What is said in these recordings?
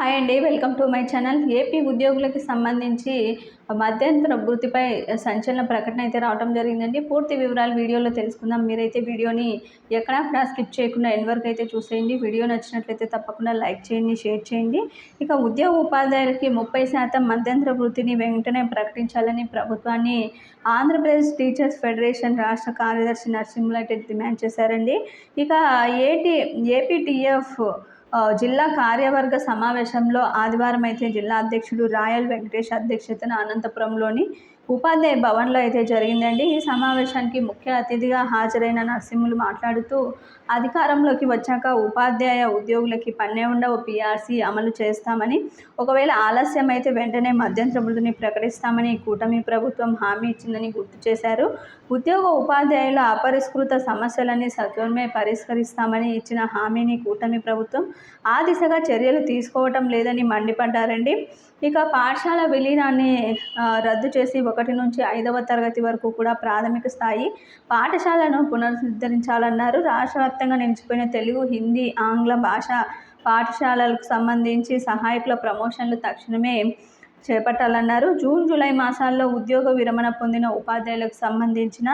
Hi అండి welcome to my channel. AP ఉద్యోగులకు సంబంధించి మధ్యంతర వృత్తిపై సంచలన ప్రకటన అయితే రావడం జరిగిందండి. పూర్తి వివరాలు వీడియోలో తెలుసుకుందాం. మీరైతే వీడియోని ఎక్కడా స్కిప్ చేయకుండా ఎన్ వరకు అయితే చూసేయండి. వీడియో నచ్చినట్లయితే తప్పకుండా లైక్ చేయండి షేర్ చేయండి. ఇక ఉద్యోగ ఉపాధ్యాయులకి ముప్పై శాతం మధ్యంతర వృత్తిని వెంటనే ప్రకటించాలని ప్రభుత్వాన్ని ఆంధ్రప్రదేశ్ టీచర్స్ ఫెడరేషన్ రాష్ట్ర కార్యదర్శి నరసింహులైతే డిమాండ్ చేశారండి. ఇక ఏటీ ఏపీటీఎఫ్ జిల్లా కార్యవర్గ సమావేశంలో ఆదివారం అయితే జిల్లా అధ్యక్షుడు రాయల్ వెంకటేష్ అధ్యక్షతన అనంతపురంలోని ఉపాధ్యాయ భవన్లో అయితే జరిగిందండి. ఈ సమావేశానికి ముఖ్య అతిథిగా హాజరైన నరసింహులు మాట్లాడుతూ అధికారంలోకి వచ్చాక ఉపాధ్యాయ ఉద్యోగులకి పన్నే ఓ పీఆర్సీ అమలు చేస్తామని ఒకవేళ ఆలస్యం అయితే వెంటనే మధ్యంతర మృతిని ప్రకటిస్తామని కూటమి ప్రభుత్వం హామీ ఇచ్చిందని గుర్తు చేశారు. ఉద్యోగ ఉపాధ్యాయుల అపరిష్కృత సమస్యలని సత్వరమే పరిష్కరిస్తామని ఇచ్చిన హామీని కూటమి ప్రభుత్వం ఆ దిశగా చర్యలు తీసుకోవటం లేదని మండిపడ్డారండి. ఇక పాఠశాల విలీనాన్ని రద్దు చేసి ఒకటి నుంచి ఐదవ తరగతి వరకు కూడా ప్రాథమిక స్థాయి పాఠశాలను పునరుద్ధరించాలన్నారు. రాష్ట్ర వ్యాప్తంగా నిలిచిపోయిన తెలుగు హిందీ ఆంగ్ల భాష పాఠశాలలకు సంబంధించి సహాయకుల ప్రమోషన్లు తక్షణమే చేపట్టాలన్నారు. జూన్ జూలై మాసాల్లో ఉద్యోగ విరమణ పొందిన ఉపాధ్యాయులకు సంబంధించిన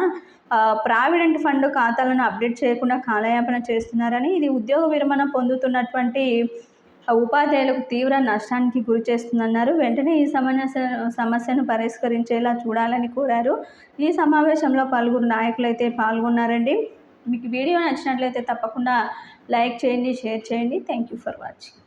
ప్రావిడెంట్ ఫండ్ ఖాతాలను అప్డేట్ చేయకుండా కాలయాపన చేస్తున్నారని ఇది ఉద్యోగ విరమణ పొందుతున్నటువంటి ఉపాధ్యాయులకు తీవ్ర నష్టానికి గురి చేస్తుందన్నారు. వెంటనే ఈ సమస్య సమస్యను పరిష్కరించేలా చూడాలని కోరారు. ఈ సమావేశంలో పలువురు నాయకులు అయితే పాల్గొన్నారండి. మీకు వీడియో నచ్చినట్లయితే తప్పకుండా లైక్ చేయండి షేర్ చేయండి. Thank you for watching.